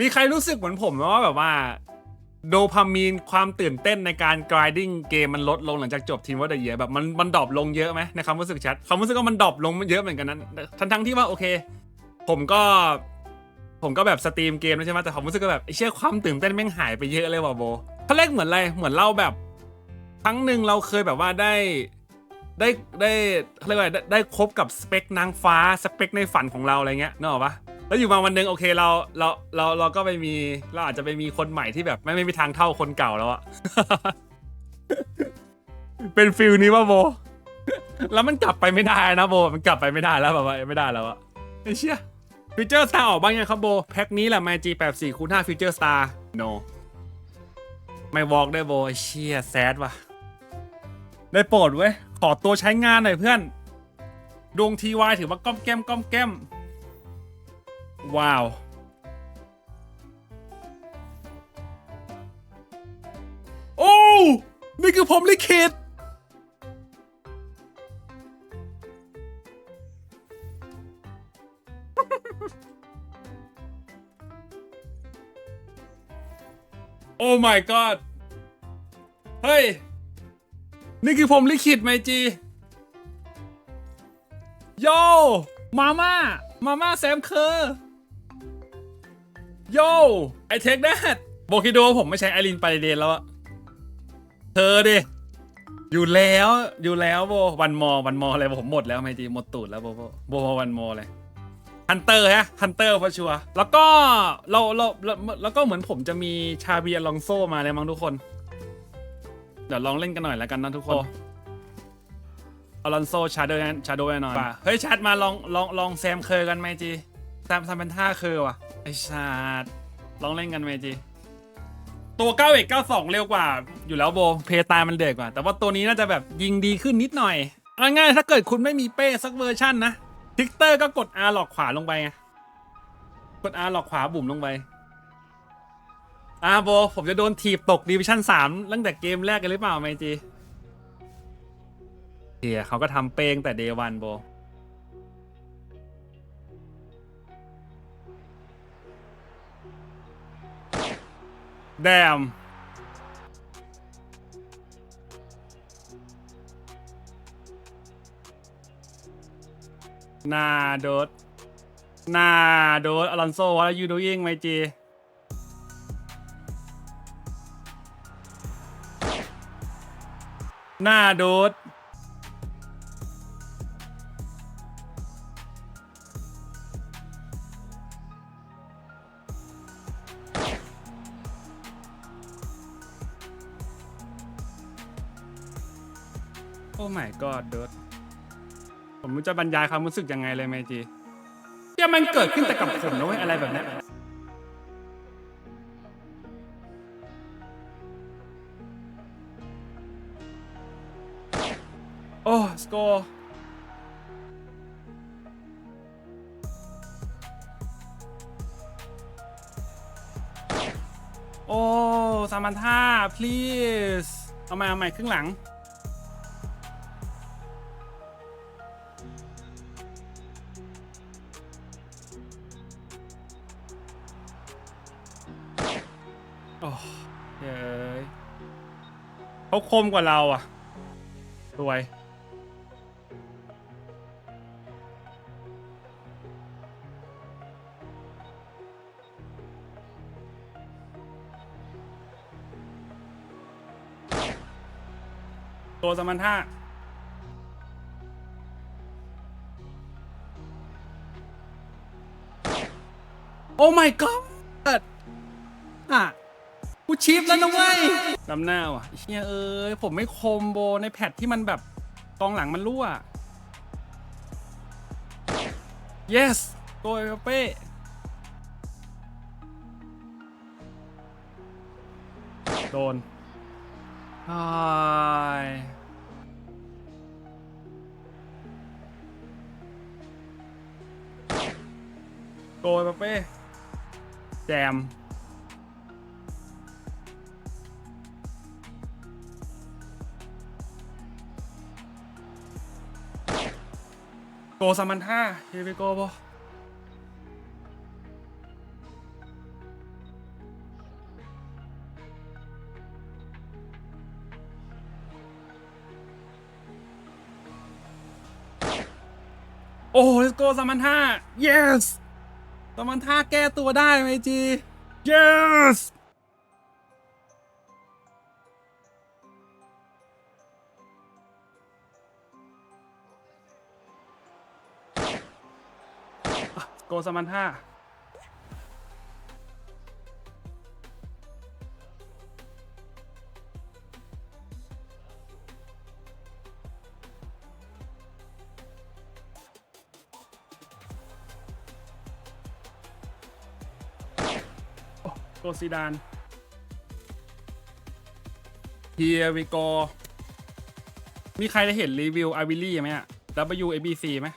มีใครรู้สึกเหมือนผมไหมว่าแบบว่าโดพามีนความตื่นเต้นในการ grinding เกมมันลดลงหลังจากจบทีมว่าเดเยแบบมันมันดรอปลงเยอะไหมในความรู้สึกชัดความรู้สึกว่ามันดรอปลงเยอะเหมือนกันนั้นทั้งทั้งๆที่ว่าโอเค ผมก็ ผมก็แบบสตรีมเกมแล้วใช่ไหมแต่ผมรู้สึกว่าแบบไอเชื่อความตื่นเต้นแม่งหายไปเยอะเลยว่ะโบเขาเรียกเหมือนอะไรเหมือนเราแบบครั้งหนึ่งเราเคยแบบว่าได้ได้ได้เรียกว่าอะไรได้ได้คบกับสเปคนางฟ้าสเปคในฝันของเราอะไรเงี้ยนึกออกปะ แล้วอยู่มาวันหนึงโอเคเราเราเราเราก็ไปมีเราอาจจะไปมีคนใหม่ที่แบบไม่ไม่มีทางเท่าคนเก่าแล้วอะ เป็นฟิลนี้ว่าโบ แล้วมันกลับไปไม่ได้นะโบ มันกลับไปไม่ได้แล้วแบบว่าไม่ได้แล้วอะไอ้เชี่ยฟิวเจอร์สตาร์ออกบ้างยังครับโบ แพ็คนี้แหละ m ม G 8 4คูณ5ฟิวเจอร์สตาร์ no ไม่วอล์กได้โบไอ้เชี่ยแซดว่ะ ได้โปรดเว้ย ขอตัวใช้งานหน่อยเพื่อน ดวงทีวายถือว่าก้อมแก้มก้อมแก้ม ว้าว โอ้ นี่คือผมลิขิตโอ้ my god เฮ้ย นี่คือผมลิขิตไมจี โย มาม่า มาม่าแซมเคอร์ โยไอเทคแดดโบคิโดผมไม่ใช้ไอรินไปเดนแล้วอะเธอดิ อยู่แล้วอยู่แล้วโบวันมอวันมออะไรผมหมดแล้วไมจีหมดตูดแล้วโบโบโบวันมอเลยฮันเตอร์ฮะฮันเตอร์พอชัวร์แล้วก็เราเราแล้วแล้วก็เหมือนผมจะมีชาเบียลองโซมาเลยมั้งทุกคน เดี๋ยวลองเล่นกันหน่อยแล้วกันนะทุกคนอลอนโซชาโดว์ชาโดว์แน่นอนป่ะเฮ้ยแชทมาลองลองลองแซมเคอร์กันไหมจีแซมทำเป็นท่าเคอร์ว่ะ ไอชาดลองเล่นกันไหมจีตัว91 92 เร็วกว่า อยู่แล้วโบ เพตามันเด็กกว่า แต่ว่าตัวนี้น่าจะแบบยิงดีขึ้นนิดหน่อยเอาง่ายๆถ้าเกิดคุณไม่มีเป้สักเวอร์ชั่นนะทิกเตอร์ก็กด R หลอกขวาลงไปไงกด R หลอกขวาบุ่มลงไปอ่าโบ ผมจะโดนถีบตกดิวิชั่น3ตั้งแต่เกมแรกกันหรือเปล่าไมจีเฮียเขาก็ทำเป้งแต่เดวันโบ แดมนาโดดนาโดดอลันโซ what are you doing ไมจีนาโดด โอ้ my god โดดผมไม่รู้จะบรรยายความรู้สึกยังไงเลยไมจีเหี้ยมันเกิดขึ้นแต่กับผมนะเว้ยอะไรแบบเนี้ยโอ้สกอร์โอ้ซามันท่า please เอาใหม่เอาใหม่ครึ่งหลัง โอ้เย้ยเขาคมกว่าเราอะรวย ตัวสมันท่าโอ้ my god อะ กูชิปแล้วนะเว้ยลำหน้าว่ะไอ้เฮียเอ้ยผมไม่คมโบในแพทที่มันแบบกองหลังมันรั่ว yes โกยเป้โดนไอ้ายโกยเป้แจม go Samantha here we go บอโอ้ let's go สามันท่า yes สามันท่าแก้ตัวได้ไหมจี yes โกสมันท่าโกซีดาน Here we go มีใครได้เห็นรีวิวอาวิลี่ไหมอะ WABC ไหม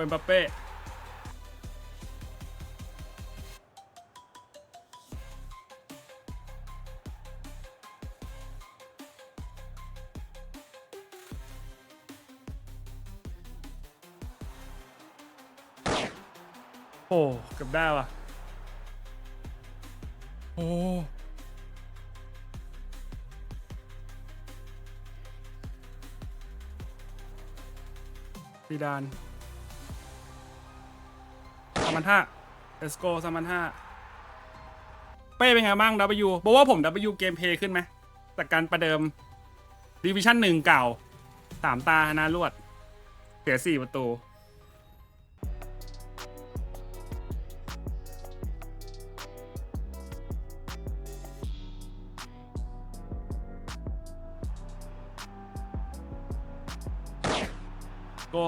เอ็มบัปเป้โอ้เกือบได้ว่ะ โอ้ซีดานันท่าเอสโกสามันท่าเป้เป็นไงบ้าง W บอกว่าผม W เกมเพลย์ขึ้นไหมจากการประเดิมดิวิชั่นหนึ่งเก่าสามตานะรวด เสียสี่ประตู ก็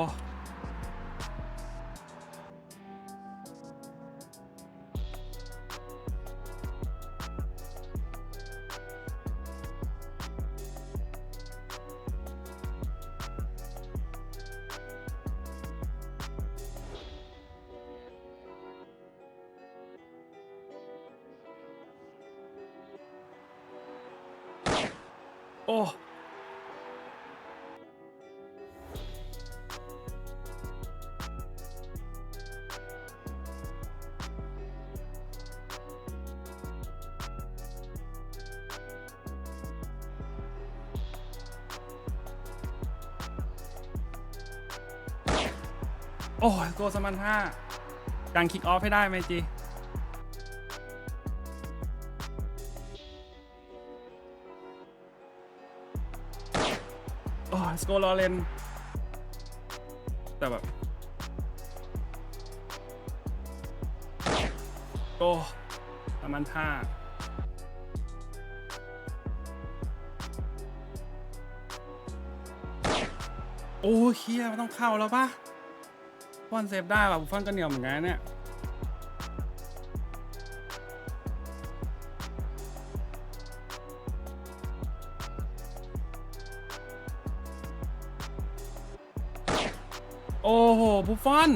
โอ้โอ้ยโกสมันห้าการคิกออฟให้ได้ไหมจี สโกลอเลนแต่แบบโอ้สมันห้าโอ้เฮียมันต้องเข้าแล้วปะบุฟอนเซฟได้ว่ะบุฟฟอนก็เหนียวเหมือนกันเนี่ย โอ้โหบุฟฟอน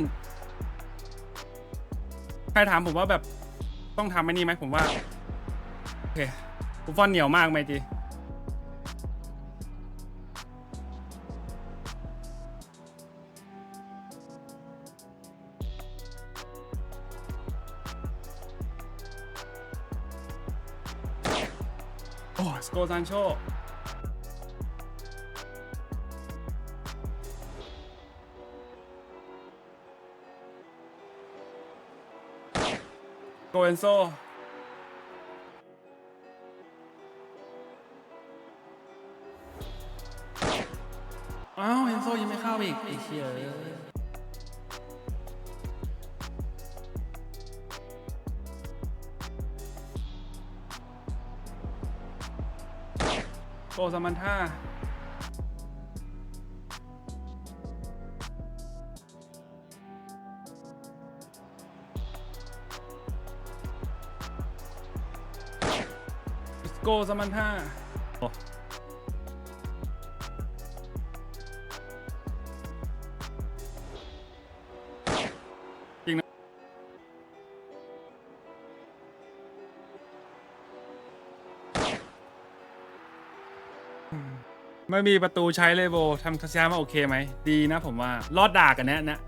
ใครถามผมว่าแบบต้องทำไอ้นี่ไหมผมว่า โอเคบุฟฟอนเหนียวมากไหมจี โอ้สโกซันโช กเอนโซอ้าวเอนโซยังไม่เข้าอีกไอ้เชี่ยเอ้ยโกซามันท่า Let's go ซามันท่าโอ้จริงนะอืมไม่มีประตูใช้เลยโบทำคาชามาโอเคไหม ดีนะผมว่า รอดด่ากันแนะนะ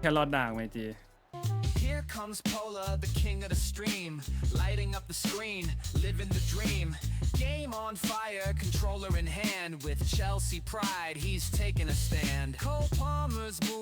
แค่รอดด่าไหมจี Here comes Pola, the king of the stream, lighting up the screen, living the dream. Game on fire, controller in hand, with Chelsea pride, he's taking a stand. Cole Palmer's move.